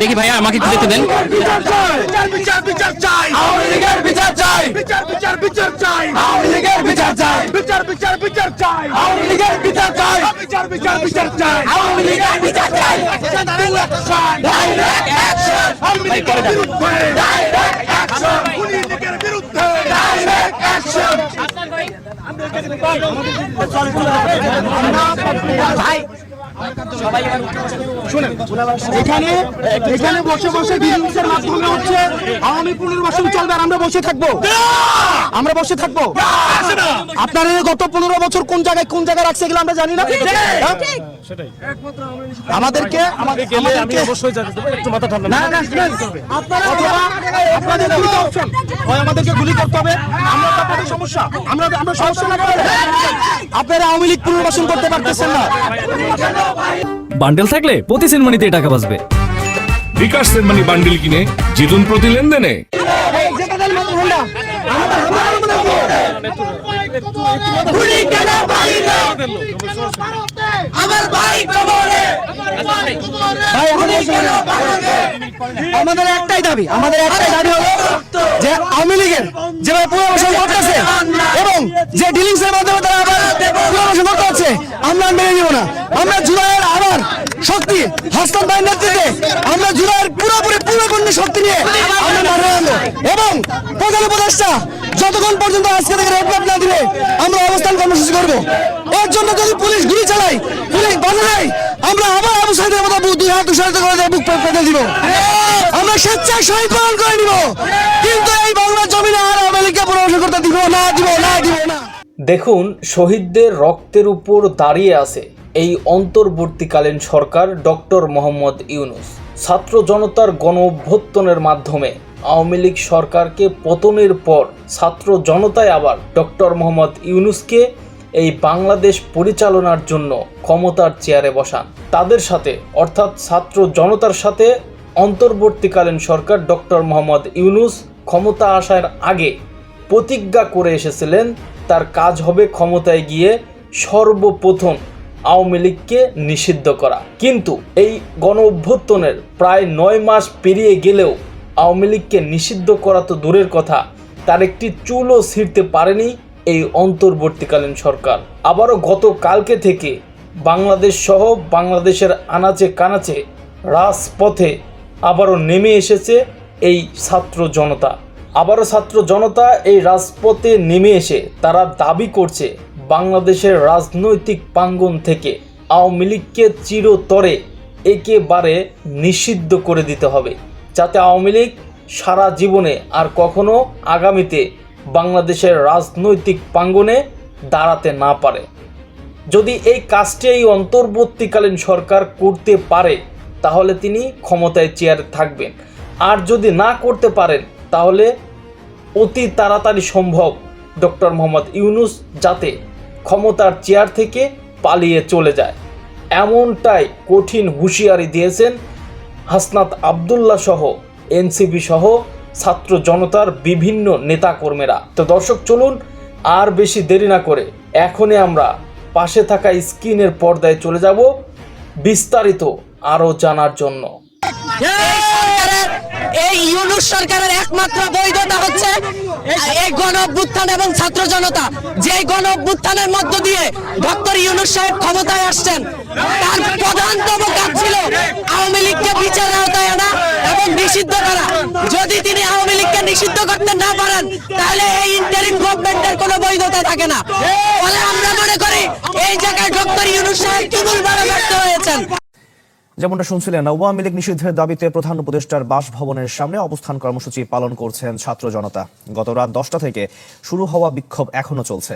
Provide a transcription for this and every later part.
দেখি ভাইয়া আমাকে একটু দেখতে দেন। চাই। বিচার বিচার চাই। বিচার বিচার বিচার বিচার চাই। আওয়ামী লীগের চাই। বিচার বিচার বিচার চাই। আওয়ামী লীগের বিচার চাই। বিচার বিচার বিচার চাই। আওয়ামী লীগের চাই। Action to action direct action Awami বিরুদ্ধে। এখানে এখানে বসে বসে বিজনেসের মাধ্যমে হচ্ছে আওয়ামী পুনর্বাসন চলবে আর আমরা বসে থাকব। আমরা বসে থাকব। আপনারা গত পনেরো বছর কোন জায়গায় কোন জায়গায় রাখছে এগুলো আমরা জানি না। হ্যাঁ? আমাদেরকে আমাদেরকে। হয় গুলি করতে হবে। আমরা সমস্যা? আমরা আমরা সমস্যা না করে আপনারা আওয়ামী লীগ পুনর্বাসন করতে পারতেছেন না। বান্ডেল থাকলে প্রতি সিনেমানিতে টাকা বাঁচবে। বিকাশ সেনমানি বান্ডেল কিনে জিতুন প্রতি লেনদেনে। আমাদের একটাই দাবি, আমাদের একটাই দাবি হলো যে আওয়ামী লীগের যেভাবে পুনর্বাসন করতেছে এবং যে ডিলিংস এর মাধ্যমে তারা আবার পুনর্বাসন করতে আমরা মেনে নিব না। আমরা জুলাইয়ের আবার শক্তি হস্তান ভাইয়ের নেতৃত্বে আমরা জুলাইয়ের পুরোপুরি পূর্ণপূর্ণ শক্তি নিয়ে আমরা মাঠে নামবো। এবং প্রধান উপদেষ্টা, যতক্ষণ পর্যন্ত আজকে থেকে রোডম্যাপ না দিবে, আমরা অবস্থান কর্মসূচি করব। এর জন্য যদি পুলিশ গুলি চালায়, পুলিশ বাধা দেয়, আমরা আবার আবু সাইদের মতো দুই হাত তুষারিত করে দিয়ে বুক পেতে দিব। আমরা স্বেচ্ছায় শহীদ পালন করে নিব। কিন্তু এই বাংলা জমিনে আর আমেরিকা পুনর্বাসন করতে দিব না দিব না দিব না। দেখুন, শহীদদের রক্তের উপর দাঁড়িয়ে আছে অন্তর্বর্তীকালীন সরকার ডক্টর মোহাম্মদ ইউনুস। ছাত্র জনতার গণ অভ্যুত্থানের মাধ্যমে আওয়ামী লীগ সরকারকে পতনের পর ছাত্র জনতায় আবার ডক্টর মোহাম্মদ ইউনুসকে এই বাংলাদেশ পরিচালনার জন্য ক্ষমতার চেয়ারে বসান। তাদের সাথে, অর্থাৎ ছাত্র জনতার সাথে অন্তর্বর্তীকালীন সরকার ডক্টর মোহাম্মদ ইউনুস ক্ষমতা আসার আগে প্রতিজ্ঞা করে এসেছিলেন, তার কাজ হবে ক্ষমতায় গিয়ে সর্বপ্রথম আওয়ামী লীগকে নিষিদ্ধ করা। কিন্তু এই গণ অভ্যুত্থানের প্রায় নয় মাস পেরিয়ে গেলেও আওয়ামী লীগকে নিষিদ্ধ করা তো দূরের কথা, তার একটি চুলও ছিঁড়তে পারেনি এই অন্তর্বর্তীকালীন সরকার। আবারও গতকালকে থেকে বাংলাদেশ সহ বাংলাদেশের আনাচে কানাচে রাজপথে আবারও নেমে এসেছে এই ছাত্র জনতা। আবারও ছাত্র জনতা এই রাজপথে নেমে এসে তারা দাবি করছে বাংলাদেশের রাজনৈতিক প্রাঙ্গণ থেকে আওয়ামী লীগকে চিরতরে একেবারে নিষিদ্ধ করে দিতে হবে, যাতে আওয়ামী লীগ সারা জীবনে আর কখনো আগামীতে বাংলাদেশের রাজনৈতিক প্রাঙ্গণে দাঁড়াতে না পারে। যদি এই কাজটি এই অন্তর্বর্তীকালীন সরকার করতে পারে, তাহলে তিনি ক্ষমতায় চেয়ারে থাকবেন। আর যদি না করতে পারেন, তাহলে অতি তাড়াতাড়ি সম্ভব, ডক্টর মোহাম্মদ ইউনুস, যাতে ক্ষমতার চেয়ার থেকে পালিয়ে চলে যায়। এমনটাই কঠিন হুঁশিয়ারি দিয়েছেন হাসনাত আবদুল্লাহ সহ এনসিপি সহ ছাত্র জনতার বিভিন্ন নেতাকর্মীরা। তো দর্শক, চলুন আর বেশি দেরি না করে এখনই আমরা পাশে থাকা স্ক্রিনের পর্দায় চলে যাব বিস্তারিত আরও জানার জন্য। এই ইউনুস সরকারের একমাত্র বৈধতা হচ্ছে এই গণ অভ্যুত্থান এবং ছাত্র জনতা যে গণ অভ্যুত্থানের মধ্য দিয়ে ডক্টর ইউনুস সাহেব ক্ষমতায় আসছেন তার প্রধানতম কাজ ছিল আওয়ামী লীগকে বিচারের আওতায় আনা এবং নিষিদ্ধ করা। যদি তিনি আওয়ামী লীগকে নিষিদ্ধ করতে না পারেন তাহলে এই ইন্টারিম গভর্নমেন্টের কোনো বৈধতা থাকে না। ফলে আমরা মনে করি এই জায়গায় ডক্টর ইউনুস সাহেব তুমুলভাবে যেমনটা শুনছিলেন আওয়ামী লীগ নিষিদ্ধের দাবিতে প্রধান উপদেষ্টার বাসভবনের সামনে অবস্থান কর্মসূচি পালন করছেন ছাত্র জনতা। গত রাত দশটা থেকে শুরু হওয়া বিক্ষোভ এখনও চলছে।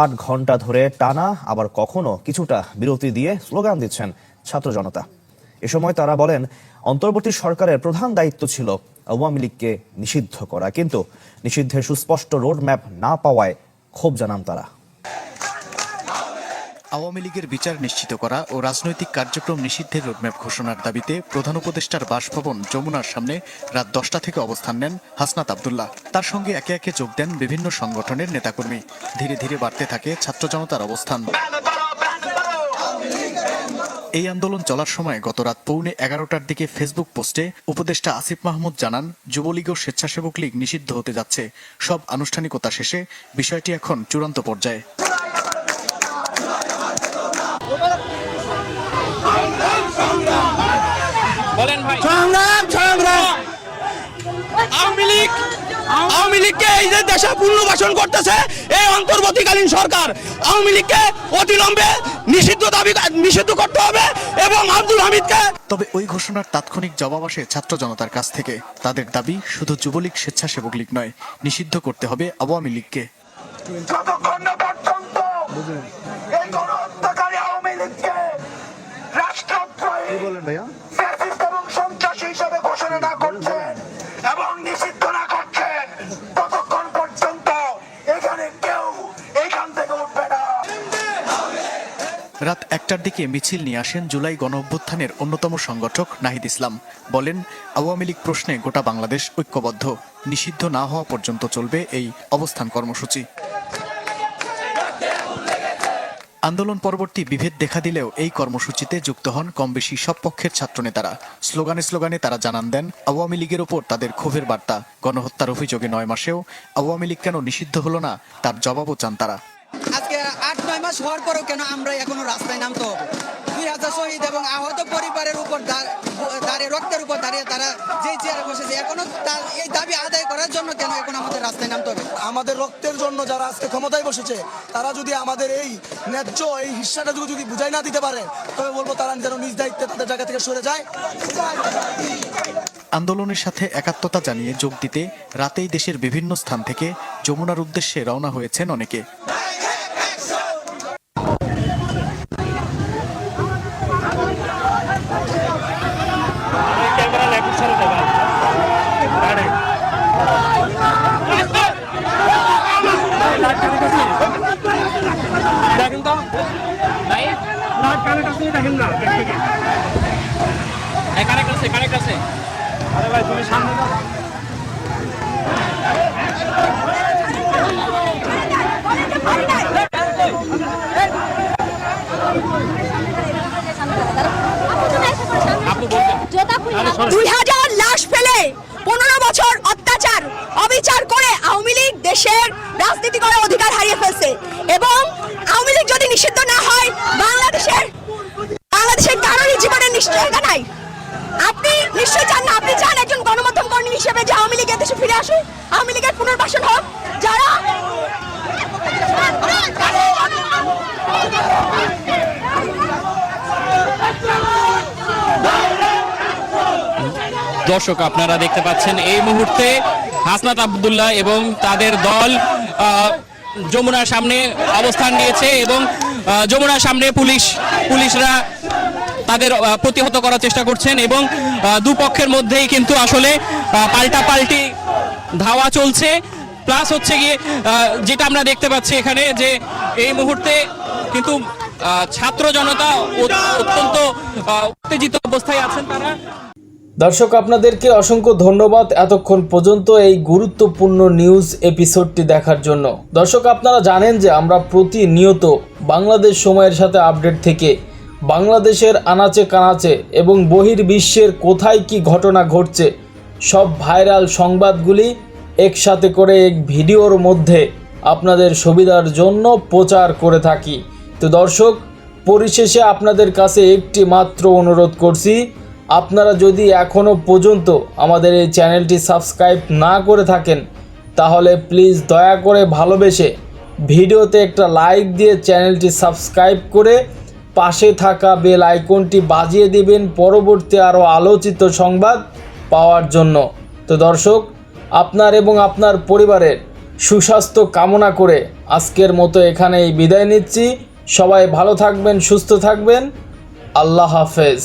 আট ঘণ্টা ধরে টানা, আবার কখনো কিছুটা বিরতি দিয়ে স্লোগান দিচ্ছেন ছাত্র জনতা। এ সময় তারা বলেন, অন্তর্বর্তী সরকারের প্রধান দায়িত্ব ছিল আওয়ামী লীগকে নিষিদ্ধ করা। কিন্তু নিষিদ্ধের সুস্পষ্ট রোডম্যাপ না পাওয়ায় ক্ষোভ জানান তারা। আওয়ামী লীগের বিচার নিশ্চিত করা ও রাজনৈতিক কার্যক্রম নিষিদ্ধের রোডম্যাপ ঘোষণার দাবিতে প্রধান উপদেষ্টার বাসভবন যমুনার সামনে রাত দশটা থেকে অবস্থান নেন হাসনাত আবদুল্লাহ। তার সঙ্গে একে একে যোগ দেন বিভিন্ন সংগঠনের নেতাকর্মী। ধীরে ধীরে বাড়তে থাকে ছাত্র জনতার অবস্থান। এই আন্দোলন চলার সময় গত রাত পৌনে এগারোটার দিকে ফেসবুক পোস্টে উপদেষ্টা আসিফ মাহমুদ জানান, যুবলীগ ও স্বেচ্ছাসেবক লীগ নিষিদ্ধ হতে যাচ্ছে। সব আনুষ্ঠানিকতা শেষে বিষয়টি এখন চূড়ান্ত পর্যায়ে। বলেন ভাই। সংগ্রাম সংগ্রাম। আওয়ামী লীগ আওয়ামী লীগকে এই যে দেশে পুনর্বাসন করতেছে এই অন্তর্বর্তীকালীন সরকার আওয়ামী লীগকে অতিলম্বে নিষিদ্ধ দাবি নিষিদ্ধ করতে হবে এবং আব্দুল হামিদকে তবে ওই ঘোষণার তাৎক্ষণিক জবাব আসে ছাত্র জনতার কাছ থেকে। তাদের দাবি শুধু যুবলীগ স্বেচ্ছাসেবক লীগ নয় নিষিদ্ধ করতে হবে আওয়ামী লীগকে। যতক্ষণ না পর্যন্ত এই গণহত্যাকারী আওয়ামী লীগকে রাষ্ট্রদ্রোহী ফ্যাসিস্ট রাত একটার দিকে মিছিল নিয়ে আসেন জুলাই গণ অভ্যুত্থানের অন্যতম সংগঠক নাহিদ ইসলাম। বলেন, আওয়ামী লীগ প্রশ্নে গোটা বাংলাদেশ ঐক্যবদ্ধ। নিষিদ্ধ না হওয়া পর্যন্ত চলবে এই অবস্থান কর্মসূচি। আন্দোলন পরবর্তী বিভেদ দেখা দিলেও এই কর্মসূচিতে যুক্ত হন কম বেশি সব পক্ষের ছাত্রনেতারা। স্লোগানে স্লোগানে তারা জানান দেন, আওয়ামী লীগের ওপর তাদের ক্ষোভের বার্তা। গণহত্যার অভিযোগে নয় মাসেও আওয়ামী লীগ কেন নিষিদ্ধ হলো না, তার জবাবও চান তারা। আজকে আট নয় মাস হওয়ার পরেও কেন আমরা এখনও রাস্তায় নামতে হবে? দুই হাজার শহীদ এবং আহত পরিবারের উপর দাঁড়িয়ে রক্তের উপর দাঁড়িয়ে তারা যেই চেয়ারে বসেছে এখনও তার এই দাবি আদায় করার জন্য কেন এখন আমাদের রাস্তায় নামতে হবে? আমাদের রক্তের জন্য যারা আজকে ক্ষমতায় বসেছে তারা যদি আমাদের এই ন্যায্য এই হিস্সাটা যদি বুঝাই না দিতে পারে তবে বলব তারা যেন নিজ দায়িত্বে তাদের জায়গা থেকে সরে যায়। আন্দোলনের সাথে একাত্মতা জানিয়ে যোগ দিতে রাতেই দেশের বিভিন্ন স্থান থেকে যমুনার উদ্দেশ্যে রওনা হয়েছেন অনেকে দেখেন তো ভাই কানেক্ট আছে কানেক্ট আছে। আপু বলবেন দুই হাজার লাশ ফেলে পনেরো বছর অত্যাচার অবিচার করে আওয়ামী লীগ দেশের রাজনীতি করার অধিকার হারিয়ে ফেলছে এবং আওয়ামী লীগ যদি নিষিদ্ধ না হয় বাংলাদেশের বাংলাদেশের কারোরই জীবনের নাই আপনি নিশ্চয় চান না, আপনি চান একজন গণমাধ্যম কর্মী হিসেবে যে আওয়ামী লীগের দেশে ফিরে আসুক, আওয়ামী লীগের পুনর্বাসন হোক, যারা দর্শক, আপনারা দেখতে পাচ্ছেন এই মুহূর্তে হাসনাত আবদুল্লাহ এবং তাদের দল যমুনার সামনে অবস্থান নিয়েছে এবং যমুনার সামনে পুলিশ, পুলিশরা তাদের প্রতিহত করার চেষ্টা করছেন এবং দুপক্ষের মধ্যেই কিন্তু আসলে পাল্টা পাল্টি ধাওয়া চলছে। প্লাস হচ্ছে গিয়ে যেটা আমরা দেখতে পাচ্ছি এখানে যে এই মুহূর্তে কিন্তু ছাত্র জনতা অত্যন্ত উত্তেজিত অবস্থায় আছেন তারা। দর্শক, আপনাদেরকে অসংখ্য ধন্যবাদ এতক্ষণ পর্যন্ত এই গুরুত্বপূর্ণ নিউজ এপিসোডটি দেখার জন্য। দর্শক, আপনারা জানেন যে আমরা প্রতিনিয়ত বাংলাদেশ সময়ের সাথে আপডেট থেকে বাংলাদেশের আনাচে কানাচে এবং বহির্বিশ্বের কোথায় কি ঘটনা ঘটছে, সব ভাইরাল সংবাদগুলি একসাথে করে এক ভিডিওর মধ্যে আপনাদের সুবিধার জন্য প্রচার করে থাকি। তো দর্শক, পরিশেষে আপনাদের কাছে একটি মাত্র অনুরোধ করছি, আপনারা যদি এখনও পর্যন্ত আমাদের এই চ্যানেলটি সাবস্ক্রাইব না করে থাকেন, তাহলে প্লিজ দয়া করে ভালোবেসে ভিডিওতে একটা লাইক দিয়ে চ্যানেলটি সাবস্ক্রাইব করে পাশে থাকা বেল আইকনটি বাজিয়ে দিবেন পরবর্তী আরও আলোচিত সংবাদ পাওয়ার জন্য। তো দর্শক, আপনার এবং আপনার পরিবারের সুস্বাস্থ্য কামনা করে আজকের মতো এখানেই বিদায় নিচ্ছি। সবাই ভালো থাকবেন, সুস্থ থাকবেন। আল্লাহ হাফেজ।